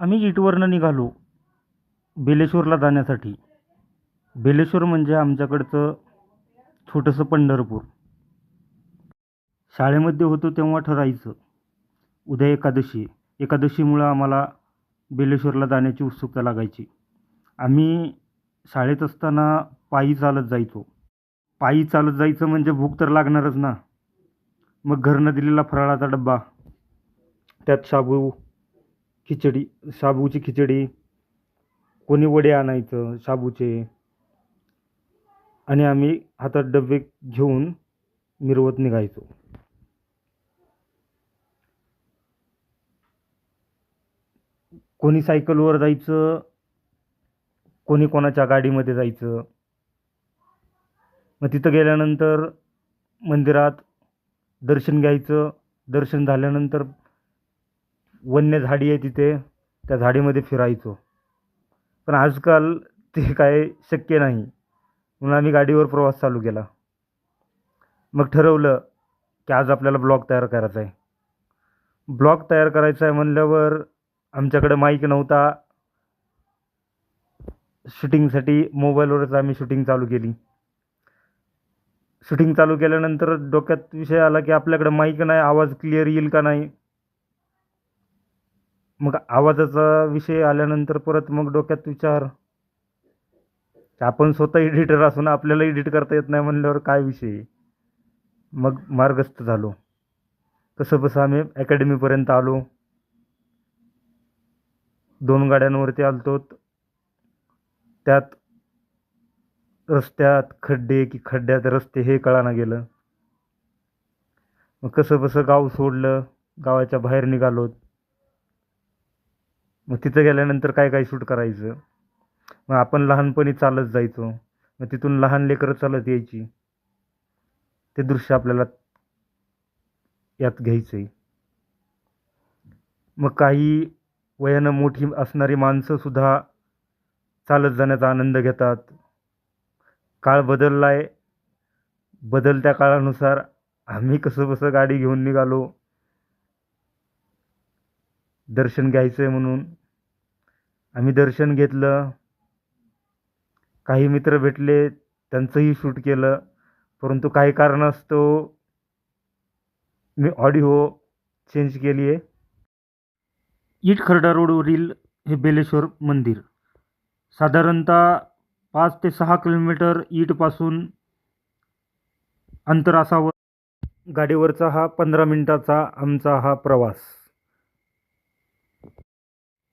आम्ही इटवरनं निघालो बेलेश्वरला जाण्यासाठी. बेलेश्वर म्हणजे आमच्याकडचं छोटंसं पंढरपूर. शाळेमध्ये होतो तेव्हा ठरायचं उद्या एकादशी एकादशीमुळं आम्हाला बेलेश्वरला जाण्याची उत्सुकता लागायची. आम्ही शाळेत असताना पायी चालत जायचो. पायी चालत जायचं म्हणजे भूक तर लागणारच ना. मग घरनं दिलेला फराळाचा डब्बा त्यात शाबू खिचडी शाबूची खिचडी. कोणी वडे आणायचं शाबूचे. आणि आम्ही हातात डबे घेऊन मिरवत निघायचो. कोणी सायकलवर जायचं कोणी कोणाच्या गाडीमध्ये जायचं. मग तिथं गेल्यानंतर मंदिरात दर्शन घ्यायचं. दर्शन झाल्यानंतर वन्य झाडी आहे तिथे त्या झाडीमध्ये फिरायचो. पण आजकाल ते काय शक्य नाही. म्हणून आम्ही गाडीवर प्रवास चालू केला. मग ठरवलं की आज आपल्याला ब्लॉग तयार करायचा आहे. ब्लॉग तयार करायचा आहे म्हणल्यावर आमच्याकडे माईक नव्हता. शूटिंगसाठी मोबाईलवरच आम्ही शूटिंग चालू केली. शूटिंग चालू केल्यानंतर डोक्यात विषय आला की आपल्याकडे माईक नाही आवाज क्लिअर येईल का नाही? मग आवाजाचा विषय आल्यानंतर परत मग डोक्यात विचार. की आपण स्वतः एडिटर असून आपल्याला एडिट करता येत नाही म्हणल्यावर काय विषय? मग मार्गस्थ झालो. कसं बसं आम्ही अकॅडमीपर्यंत आलो. दोन गाड्यांवरती आलतो त्यात रस्त्यात खड्डे की खड्ड्यात रस्ते हे कळाना गेलं. मग कसं बसं गाव सोडलं. गावाच्या बाहेर निघालोत. मग तिथं गेल्यानंतर काय काय शूट करायचं? मग आपण लहानपणी चालत जायचो. मग तिथून लहान लेकरं चालत यायची. ते दृश्य आपल्याला यात घ्यायचं आहे मग काही वयानं मोठी असणारी माणसंसुद्धा चालत जाण्याचा आनंद घेतात. काळ बदलला आहे बदलत्या काळानुसार आम्ही कसं कसं गाडी घेऊन निघालो. दर्शन घ्यायचं आहे म्हणून. आम्ही दर्शन घेतलं. काही मित्र भेटले त्यांचंही शूट केलं. परंतु काही कारणास्तव मी ऑडिओ चेंज केली आहे. इटखरडा रोडवरील हे बेलेश्वर मंदिर. साधारणतः पाच ते सहा किलोमीटर ईटपासून अंतर असावं गाडीवरचा हा पंधरा मिनटाचा आमचा हा प्रवास.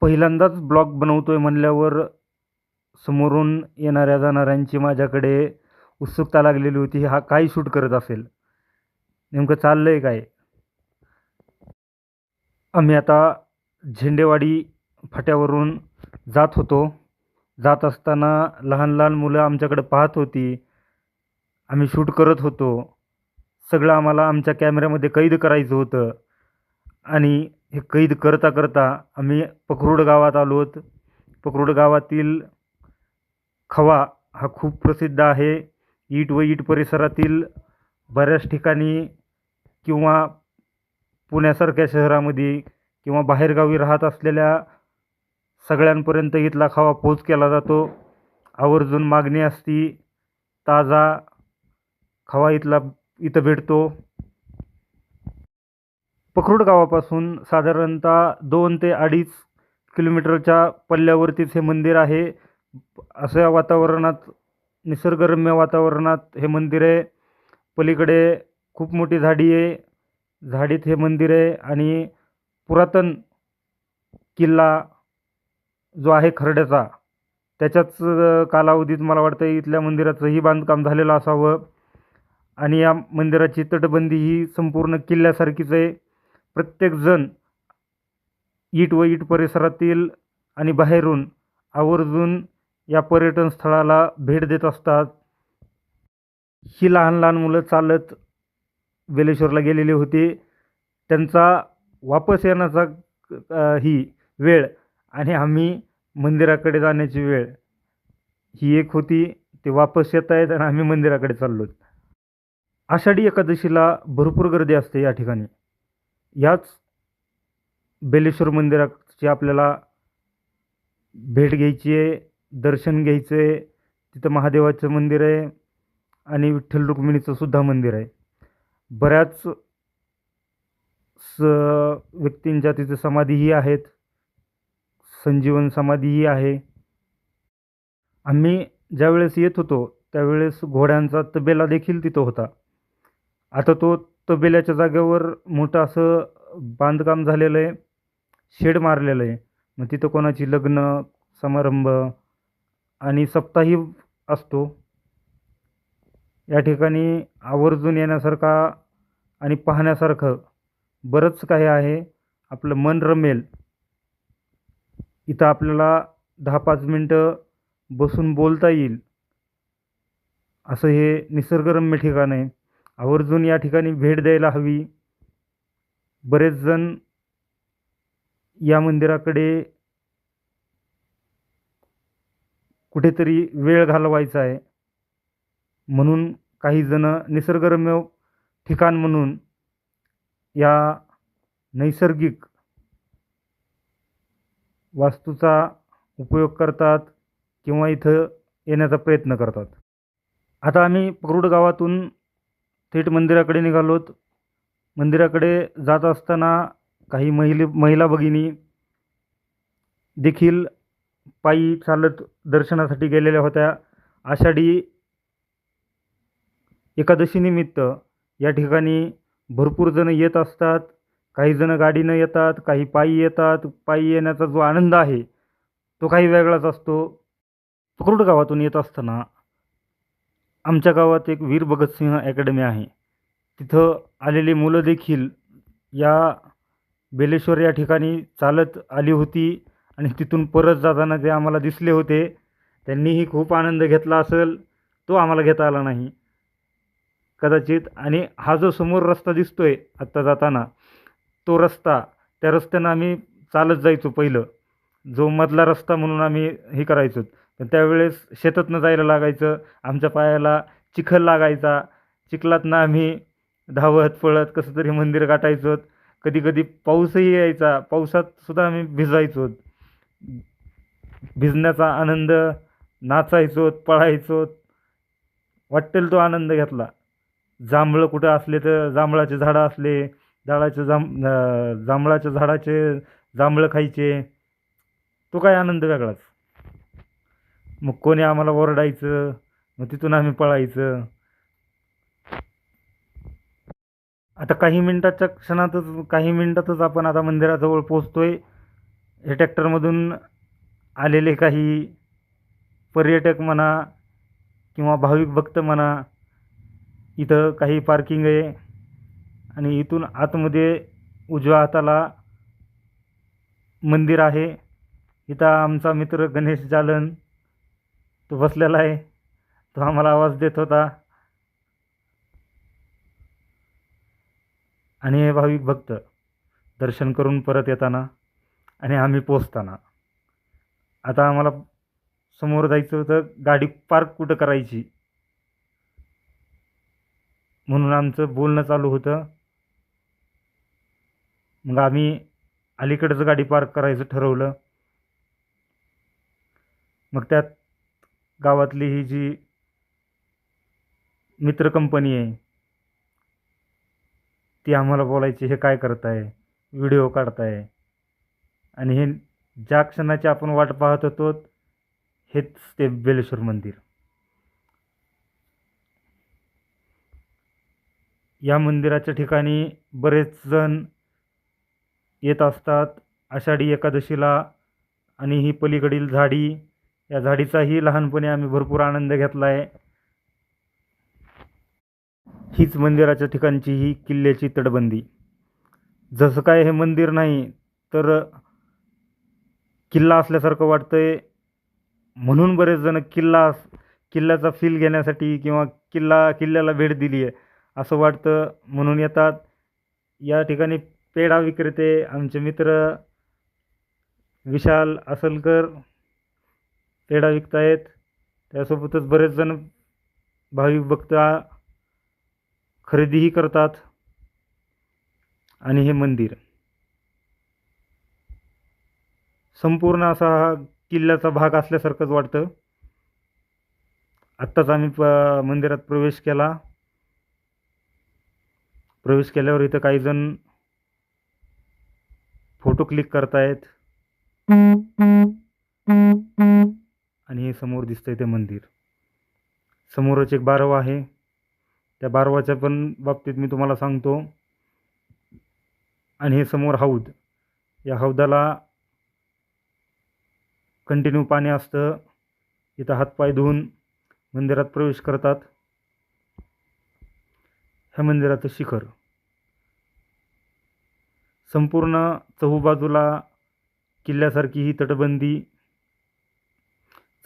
पहिल्यांदाच ब्लॉग बनवतो आहे म्हणल्यावर समोरून येणाऱ्या जाणाऱ्यांची माझ्याकडे उत्सुकता लागलेली होती हा काय शूट करत असेल. नेमकं चाललं आहे काय? आम्ही आता झेंडेवाडी फाट्यावरून जात होतो. जात असताना लहान लहान मुलं आमच्याकडे पाहत होती. आम्ही शूट करत होतो. सगळं आम्हाला आमच्या कॅमेऱ्यामध्ये कैद करायचं होतं. आणि हे कैद करता करता आम्ही पकरूड गावात आलो आहोत पकरूड गावातील खवा हा खूप प्रसिद्ध आहे. ईट व ईट परिसरातील बऱ्याच ठिकाणी किंवा पुण्यासारख्या शहरामध्ये किंवा बाहेरगावी राहत असलेल्या सगळ्यांपर्यंत इथला खावा पोच केला जातो. आवर्जून मागणी असती ताजा खवा इथला इथं भेटतो. पखरूड गावापासून साधारणतः दोन ते अडीच किलोमीटरच्या पल्ल्यावरतीच हे मंदिर आहे. अशा वातावरणात निसर्गरम्य वातावरणात हे मंदिर आहे. पलीकडे खूप मोठी झाडी आहे. झाडीत हे मंदिर आहे आणि पुरातन किल्ला जो आहे खरड्याचा त्याच्याच कालावधीत मला वाटतं इथल्या मंदिराचंही बांधकाम झालेलं असावं. आणि या मंदिराची तटबंदी ही संपूर्ण किल्ल्यासारखीच आहे. प्रत्येकजण ईट व ईट परिसरातील आणि बाहेरून आवर्जून या पर्यटन स्थळाला भेट देत असतात. ही लहान लहान मुलं चालत वेलेश्वरला गेलेली होती. त्यांचा वापस येण्याचा ही वेळ आणि आम्ही मंदिराकडे जाण्याची वेळ ही एक होती. ते वापस येत आहेत आणि आम्ही मंदिराकडे चाललो आषाढी एकादशीला भरपूर गर्दी असते या ठिकाणी. याच बेलेश्वर मंदिराची आपल्याला भेट घ्यायची आहे दर्शन घ्यायचं आहे. तिथं महादेवाचं मंदिर आहे आणि विठ्ठल रुक्मिणीचं सुद्धा मंदिर आहे. बऱ्याच स व्यक्तींच्या तिथे समाधीही आहेत. संजीवन समाधीही आहे. आम्ही ज्यावेळेस येत होतो त्यावेळेस घोड्यांचा तबेला देखील तिथं होता. आता तो तबेल्याच्या जागेवर मोठं असं बांधकाम झालेलं आहे. शेड मारलेलं आहे. मग तिथं कोणाची लग्न समारंभ आणि सप्ताही असतो. या ठिकाणी आवर्जून येण्यासारखा आणि पाहण्यासारखं बरंच काही आहे. आपलं मन रमेल. इथं आपल्याला दहा पाच मिनटं बसून बोलता येईल. असं हे निसर्गरम्य ठिकाण आहे. आवर्जून या ठिकाणी भेट द्यायला हवी. बरेच जण या मंदिराकडे कुठेतरी वेळ घालवायचा आहे. म्हणून काही जण निसर्गरम्य ठिकाण म्हणून या नैसर्गिक वास्तूचा उपयोग करतात किंवा इथं येण्याचा प्रयत्न करतात. आता आम्ही पकरूड गावातून थेट मंदिराकडे निघालोत. मंदिराकडे जात असताना काही महिले महिला भगिनी देखील पायी चालत दर्शनासाठी गेलेल्या होत्या. आषाढी एकादशीनिमित्त या ठिकाणी भरपूर जणं येत असतात. काही जणं गाडीनं येतात काही पायी येतात. पायी येण्याचा जो आनंद आहे तो काही वेगळाच असतो. पक्रुड गावातून येत असताना आमच्या गावात एक वीर भगतसिंह अकॅडमी आहे. तिथं आलेली मुलं देखील या बेलेश्वर या ठिकाणी चालत आली होती आणि तिथून परत जाताना ते आम्हाला दिसले होते. त्यांनीही खूप आनंद घेतला असेल तो आम्हाला घेता आला नाही. कदाचित आणि हा जो समोर रस्ता दिसतोय आत्ता जाताना तो रस्ता त्या रस्त्यानं आम्ही चालत जायचो पहिलं. जो मधला रस्ता म्हणून आम्ही हे करायचो. पण त्यावेळेस शेतातनं जायला लागायचं आमच्या पायाला चिखल लागायचा. चिखलातनं आम्ही धावत पळत कसं तरी मंदिर गाठायचो कधी कधी पाऊसही यायचा. पावसात सुद्धा आम्ही भिजायचो भिजण्याचा आनंद नाचायचो पळायचो वाटेल तो आनंद घेतला. जांभळं कुठं असले तर जांभळाचे झाडं असले झाडाचे जांभ जांभळाच्या झाडाचे जांभळं खायचे. तो काय आनंद वेगळाच. मग कोणी आम्हाला ओरडायचं? मग तिथून आम्ही पळायचं. आता काही मिनटाच्या क्षणातच काही मिनटातच आपण आता मंदिराजवळ पोचतोय हे ट्रॅक्टरमधून आलेले काही पर्यटक म्हणा किंवा भाविक भक्त म्हणा इथं काही पार्किंग आहे. आणि इथून आतमध्ये उजव्या हाताला मंदिर आहे. इथं आमचा मित्र गणेश जालन तो बसलेला आहे. तो आम्हाला आवाज देत होता. आणि हे भाविक भक्त दर्शन करून परत येताना आणि आम्ही पोचताना आता आम्हाला समोर जायचं होतं गाडी पार्क कुठं करायची? म्हणून आमचं बोलणं चालू होतं. मग आम्ही अलीकडंच गाडी पार्क करायचं ठरवलं. मग त्यात गावातली ही जी मित्र कंपनी आहे ती आम्हाला बोलायची हे काय करताय? व्हिडिओ काढताय? आणि हे ज्या क्षणाची आपण वाट पाहत होतो हेच ते बेलेश्वर मंदिर. या मंदिराच्या ठिकाणी बरेच जण येत असतात. आषाढी एकादशीला आणि ही पलीकडील झाडी या झाडीचाही लहानपणी आम्ही भरपूर आनंद घेतला आहे हीच मंदिराच्या ठिकाणची ही किल्ल्याची तटबंदी. जसं काय हे मंदिर नाही तर किल्ला असल्यासारखं वाटतंय. म्हणून बरेच जण किल्ला किल्ल्याचा फील घेण्यासाठी किंवा किल्ला किल्ल्याला भेट दिली आहे असं वाटतं. म्हणून येतात. या ठिकाणी पेढा विक्रेते आमचे मित्र विशाल असलकर पेढा विकतायत. त्यासोबतच बरेच जण भाविक भक्त खरेदीही करतात. आणि हे मंदिर. संपूर्ण असा हा किल्ल्याचा भाग असल्यासारखंच वाटतं. आत्ताच आम्ही प मंदिरात प्रवेश केला. प्रवेश केल्यावर इथं काही जण फोटो क्लिक करतायत. आणि हे समोर दिसतंय ते मंदिर. समोरच एक बारवा आहे. त्या बारवाच्या पण बाबतीत मी तुम्हाला सांगतो. आणि हे समोर हौद. या हौदाला कंटिन्यू पाणी असतं. इथं हातपाय धुवून मंदिरात प्रवेश करतात. ह्या मंदिराचं शिखर. संपूर्ण चहूबाजूला किल्ल्यासारखी ही तटबंदी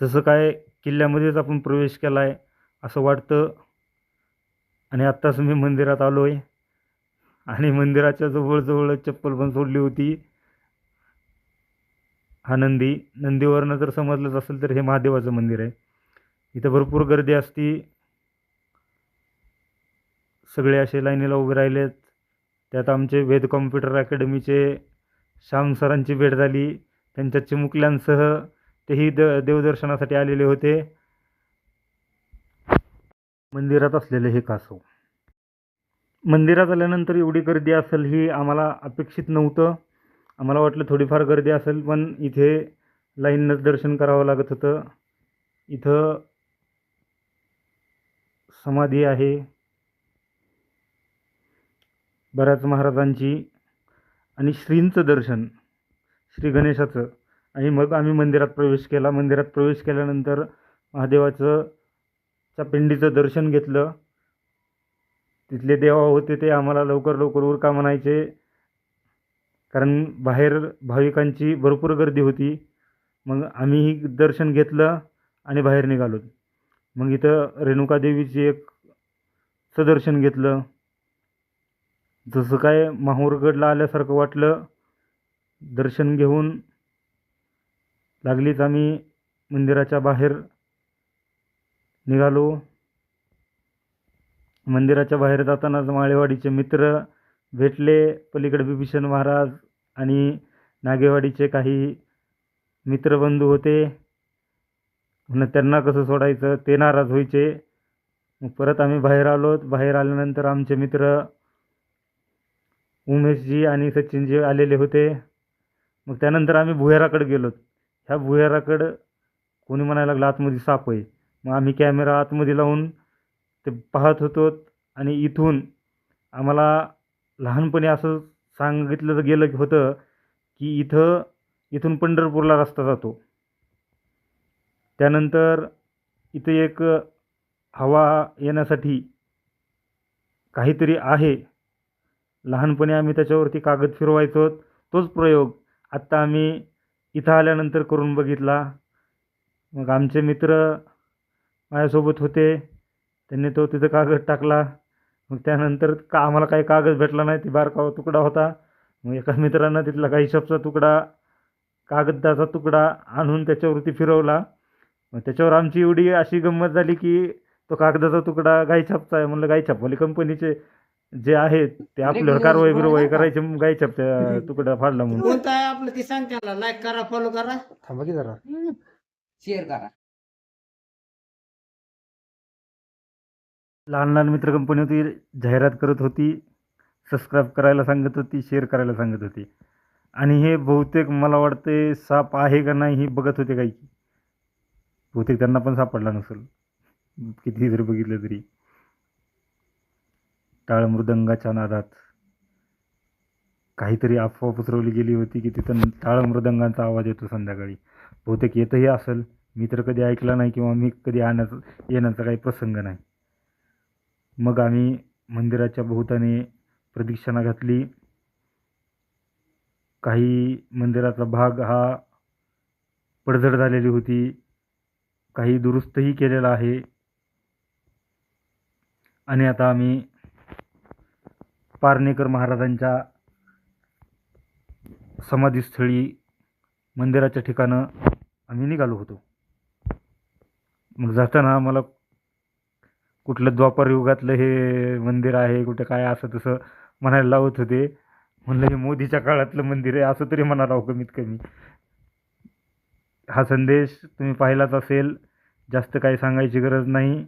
जसं काय किल्ल्यामध्येच आपण प्रवेश केला आहे असं वाटतं. आणि आत्ताच मी मंदिरात आलो आहे आणि मंदिराच्या जवळजवळ चप्पल पण सोडली होती. हा नंदी. नंदीवरनं जर समजलंच असेल तर हे महादेवाचं मंदिर आहे. इथं भरपूर गर्दी असती. सगळे असे लाईनीला उभे राहिलेत. त्यात आमचे वेद कॉम्प्युटर अकॅडमीचे श्याम सरांची भेट झाली. त्यांच्या चिमुकल्यांसह तेही द देवदर्शनासाठी आलेले होते. मंदिरात असलेले हे कासव. मंदिरात आल्यानंतर एवढी गर्दी असेल ही आम्हाला अपेक्षित नव्हतं. आम्हाला वाटलं थोडीफार गर्दी असेल पण इथे लाईननंच दर्शन करावं लागत होतं. इथं समाधी आहे. बऱ्याच महाराजांची आणि श्रींचं दर्शन श्री गणेशाचं. आणि मग आम्ही मंदिरात प्रवेश केला. मंदिरात प्रवेश केल्यानंतर महादेवाचं च्या पिंडीचं दर्शन घेतलं. तिथले देवा होते ते आम्हाला लवकर लवकर उरका म्हणायचे. कारण बाहेर भाविकांची भरपूर गर्दी होती. मग आम्हीही दर्शन घेतलं आणि बाहेर निघालो. मग इथं रेणुकादेवीची एक सदर्शन घेतलं. जसं काय माहूरगडला आल्यासारखं वाटलं. दर्शन घेऊन लागलीच आम्ही मंदिराच्या बाहेर निघालो. मंदिराच्या बाहेर जातानाच माळेवाडीचे मित्र भेटले. पलीकडे बिभीषण महाराज आणि नागेवाडीचे काही मित्रबंधू होते. मग त्यांना कसं सोडायचं? ते नाराज व्हायचे. मग परत आम्ही बाहेर आलो. बाहेर आल्यानंतर आमचे मित्र उमेशजी आणि सचिनजी आलेले होते. मग त्यानंतर आम्ही भुयाराकडे गेलो. ह्या भुयाराकडं कोणी म्हणायला लागलं आतमध्ये साप आहे. मग आम्ही कॅमेरा आतमध्ये लावून ते पाहत होतो आणि इथून आम्हाला लहानपणी असं सांगितलं गेलं होतं की इथं इथून पंढरपूरला रस्ता जातो. त्यानंतर इथे एक हवा येण्यासाठी काहीतरी आहे. लहानपणी आम्ही त्याच्यावरती कागद फिरवायचो. तोच प्रयोग आत्ता आम्ही इथं आल्यानंतर करून बघितला. मग आमचे मित्र माझ्यासोबत होते. त्यांनी तो तिथं कागद टाकला. मग त्यानंतर का आम्हाला काही कागद भेटला नाही ती बारकावा तुकडा होता. मग एका मित्रानं तिथला काही शबचा तुकडा कागदाचा तुकडा आणून त्याच्यावरती फिरवला. मग त्याच्यावर आमची एवढी अशी गंमत झाली की तो कागदाचा तुकडा गाईछापचा आहे. म्हणलं गाईछापवाली कंपनीचे जे आहेत ते आपल्यावर कारवाई बिरवाई करायचे मग गाईछापच्या तुकडा फाडला म्हणून. कोणतं आहे आपलं ते सांग त्याला. लाईक करा फॉलो करा. थांबा की जरा. शेअर करा. लहान लहान मित्र कंपनी होती जाहिरात करत होती सबस्क्राईब करायला सांगत होती शेअर करायला सांगत होती. आणि हे बहुतेक मला वाटते साप आहे का नाही हे बघत होते काही. बहुतेक त्यांना पण सापडला नसेल. किती जरी बघितलं तरी. टाळ मृदंगाच्या नादात. काहीतरी अफवा पसरवली गेली होती की तिथं टाळ मृदंगांचा आवाज येतो संध्याकाळी. बहुतेक येतही असेल. मी तर कधी ऐकला नाही किंवा मी कधी आणायचं येण्याचा काही प्रसंग नाही. मग आम्ही मंदिराच्या भोवताने प्रदक्षिणा घातली. काही मंदिराचा भाग हा पडझड झालेली होती. काही दुरुस्तही केलेला आहे. आणि आता आम्ही पारनेकर महाराजांच्या समाधीस्थळी मंदिराच्या ठिकाणं आम्ही निघालो होतो. मग जाताना मला कुठलं द्वापर युगातलं हे मंदिर आहे कुठं काय असं तसं म्हणायला लावत होते. म्हणलं हे मोदीच्या काळातलं मंदिर आहे असं तरी म्हणा राव कमीत कमी. हा संदेश तुम्ही पाहिलाच असेल जास्त काही सांगायची गरज नाही.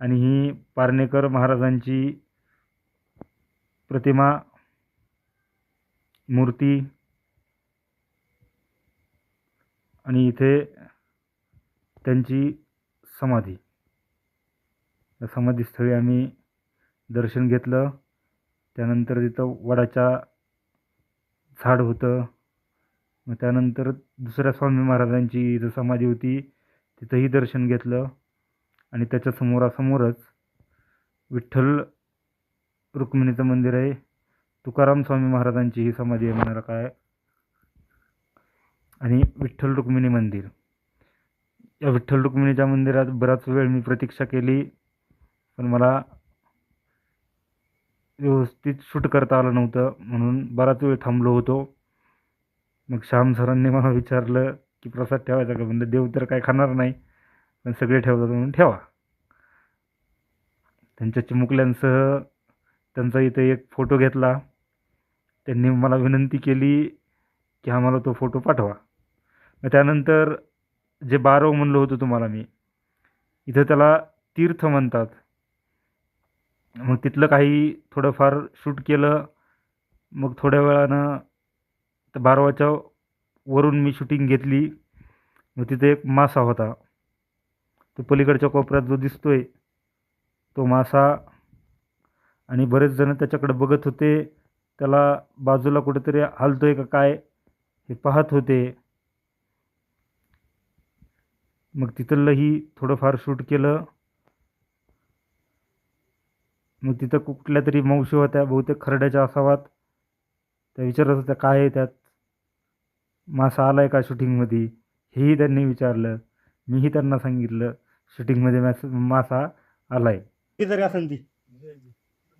आणि ही पारनेकर महाराजांची प्रतिमा मूर्ती आणि इथे त्यांची समाधी. या समाधीस्थळी आम्ही दर्शन घेतलं. त्यानंतर तिथं वडाच्या झाड होतं. मग त्यानंतर दुसऱ्या स्वामी महाराजांची इथं समाधी होती. तिथंही दर्शन घेतलं. आणि त्याच्या समोरासमोरच विठ्ठल रुक्मिणीचं मंदिर आहे. तुकाराम स्वामी महाराजांची ही समाधी आहे म्हणायला काय? आणि विठ्ठल रुक्मिणी मंदिर. या विठ्ठल रुक्मिणीच्या मंदिरात बराच वेळ मी प्रतीक्षा केली पण मला व्यवस्थित शूट करता आलं नव्हतं म्हणून बराच वेळ थांबलो होतो. मग श्याम सरांनी मला विचारलं की प्रसाद ठेवायचा का? म्हणजे देव तर काय खाणार नाही पण सगळे ठेवतात म्हणून ठेवा. त्यांच्या चिमुकल्यांसह त्यांचा इथे एक फोटो घेतला. त्यांनी मला विनंती केली की आम्हाला तो फोटो पाठवा. मग त्यानंतर जे बारव म्हणलं होतं तुम्हाला मी इथं त्याला तीर्थ म्हणतात. मग तिथलं काही थोडंफार शूट केलं. मग थोड्या वेळानं त्या बारवाच्या वरून मी शूटिंग घेतली. मग तिथे एक मासा होता. तो पलीकडच्या कोपऱ्यात जो दिसतोय तो मासा आणि बरेच जण त्याच्याकडे बघत होते. त्याला बाजूला कुठेतरी हालतोय का काय हे पाहत होते. मग तिथलंही थोडंफार शूट केलं. मग तिथं कुठल्या तरी मावशी होत्या बहुतेक खरड्याच्या असावात. त्या विचारत होत्या काय आहे त्यात? मासा आला आहे का शूटिंगमध्ये? हेही त्यांनी विचारलं. मीही त्यांना सांगितलं शूटिंगमध्ये मॅस मासा आला आहे ती तरी असेल ती.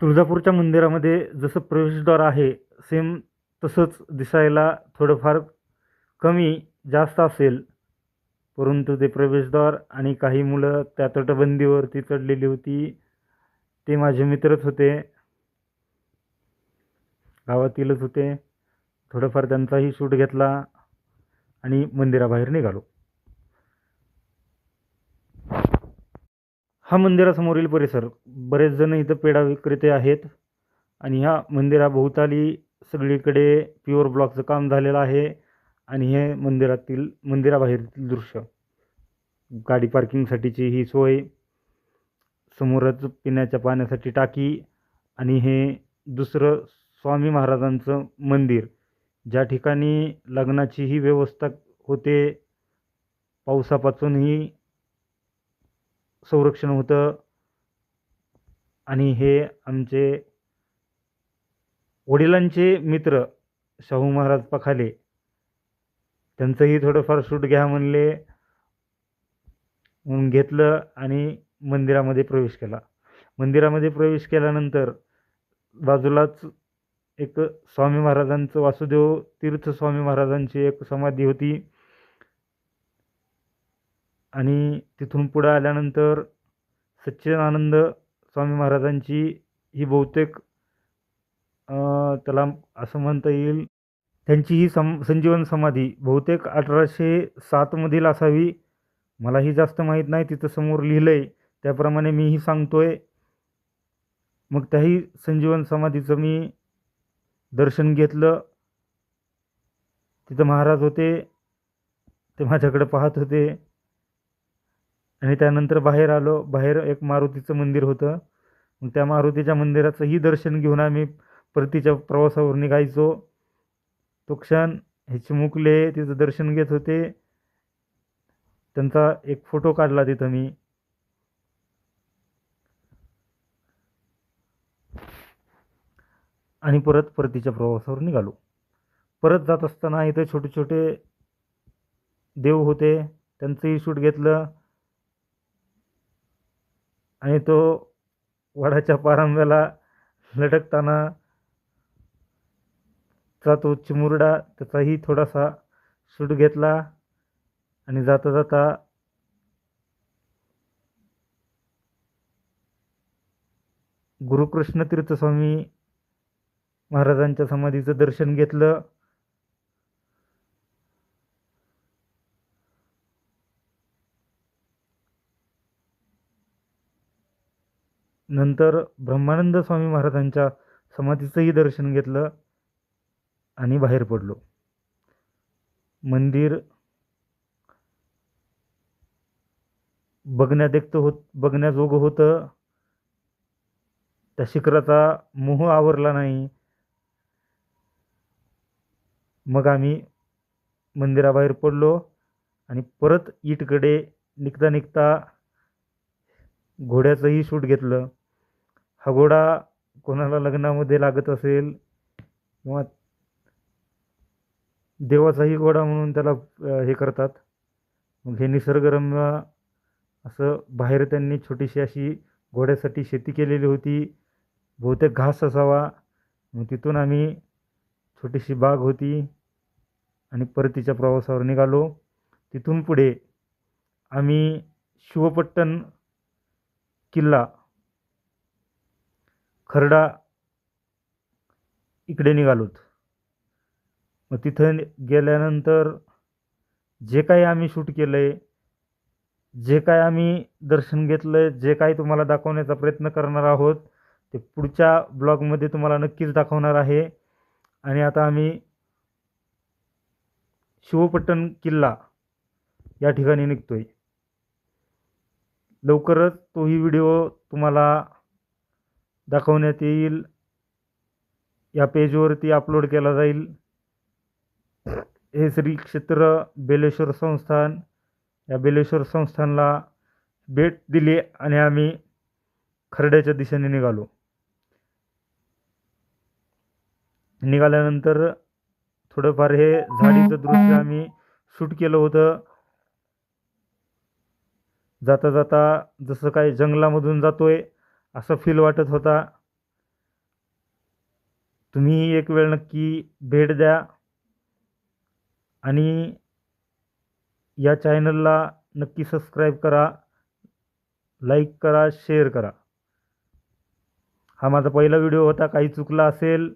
तुळजापूरच्या मंदिरामध्ये जसं प्रवेशद्वार आहे सेम तसंच दिसायला थोडंफार कमी जास्त असेल. परंतु ते प्रवेशद्वार आणि काही मुलं त्या तटबंदीवरती चढलेली होती ते माझे मित्रच होते. गावातीलच होते. थोडंफार त्यांचाही शूट घेतला आणि मंदिराबाहेर निघालो. हा मंदिरासमोरील परिसर बरेच जण इथं पेढा विक्रेते आहेत आणि ह्या मंदिराभोवताली सगळीकडे प्युअर ब्लॉकचं काम झालेलं आहे आणि हे मंदिरातील मंदिराबाहेरील दृश्य. गाडी पार्किंगसाठीची ही सोय समोरच पिण्याच्या पाण्यासाठी टाकी आणि हे दुसरं स्वामी महाराजांचं मंदिर. ज्या ठिकाणी लग्नाचीही व्यवस्था होते पावसापासूनही संरक्षण होतं. आणि हे आमचे वडिलांचे मित्र शाहू महाराज पखाले त्यांचंही थोडंफार शूट घ्या म्हणले. म्हणून घेतलं आणि मंदिरामध्ये प्रवेश केला. मंदिरामध्ये प्रवेश केल्यानंतर बाजूलाच एक स्वामी महाराजांचं वासुदेव तीर्थ स्वामी महाराजांची एक समाधी होती. आणि तिथून पुढं आल्यानंतर सच्चिदानंद स्वामी महाराजांची ही बहुतेक त्याला असं म्हणता येईल त्यांची ही सम संजीवन समाधी बहुतेक अठराशे सातमधील असावी. मलाही जास्त माहीत नाही तिथं समोर लिहिलं आहे त्याप्रमाणे मीही सांगतो आहे मग त्याही संजीवन समाधीचं मी दर्शन घेतलं. तिथं महाराज होते. ते माझ्याकडे पाहत होते. आणि त्यानंतर बाहेर आलो. बाहेर एक मारुतीचं मंदिर होतं. त्या मारुतीच्या मंदिराचंही दर्शन घेऊन आम्ही परतीच्या प्रवासावर निघायचो तो क्षण हे चिमुकले तिचं दर्शन घेत होते. त्यांचा एक फोटो काढला तिथं मी. आणि परत परतीच्या प्रवासावर निघालो. परत जात असताना इथे छोटे छोटे देव होते. त्यांचंही शूट घेतलं. आणि तो वडाच्या पारंब्याला लटकताना चा तो चिमुरडा त्याचाही थोडासा सूट घेतला आणि जाता जाता गुरुकृष्ण तीर्थस्वामी महाराजांच्या समाधीचं दर्शन घेतलं. नंतर ब्रह्मानंद स्वामी महाराजांच्या समाधीचंही दर्शन घेतलं आणि बाहेर पडलो. मंदिर बघण्यादेखत होत बघण्याजोगं होतं. त्या शिखराचा मोह आवरला नाही. मग आम्ही मंदिराबाहेर पडलो आणि परत ईटकडे निघता निघता घोड्याचंही शूट घेतलं. हा घोडा कोणाला लग्नामध्ये लागत असेल किंवा देवाचाही घोडा म्हणून त्याला हे करतात मग हे निसर्गरम्य असं बाहेर त्यांनी छोटीशी अशी घोड्यासाठी शेती केलेली होती बहुतेक घास असावा मग तिथून आम्ही छोटीशी बाग होती आणि परतीच्या प्रवासावर निघालो. तिथून पुढे आम्ही शिवपट्टण किल्ला खर्डा इकडे निघालोत. मग तिथं गेल्यानंतर जे काही आम्ही शूट केलं आहे जे काय आम्ही दर्शन घेतलं आहे जे काही तुम्हाला दाखवण्याचा प्रयत्न करणार आहोत ते पुढच्या ब्लॉगमध्ये तुम्हाला नक्कीच दाखवणार आहे. आणि आता आम्ही शिवपट्टण किल्ला या ठिकाणी निघतो आहे लवकरच तोही व्हिडिओ तुम्हाला दाखवण्यात येईल. या पेजवरती अपलोड केला जाईल. हे श्री क्षेत्र बेलेश्वर संस्थान. या बेलेश्वर संस्थानला भेट दिली आणि आम्ही खर्ड्याच्या दिशेने निघालो. निघाल्यानंतर थोडंफार हे झाडीचं दृश्य आम्ही शूट केलं होतं. जाता जाता जसं काय जंगलामधून जातोय असं फील वाटत होता. तुम्ही एक वेळ नक्की भेट द्या. आणि या चॅनलला नक्की सबस्क्राईब करा. लाईक करा शेअर करा. हा माझा पहिला व्हिडिओ होता. काही चुकला असेल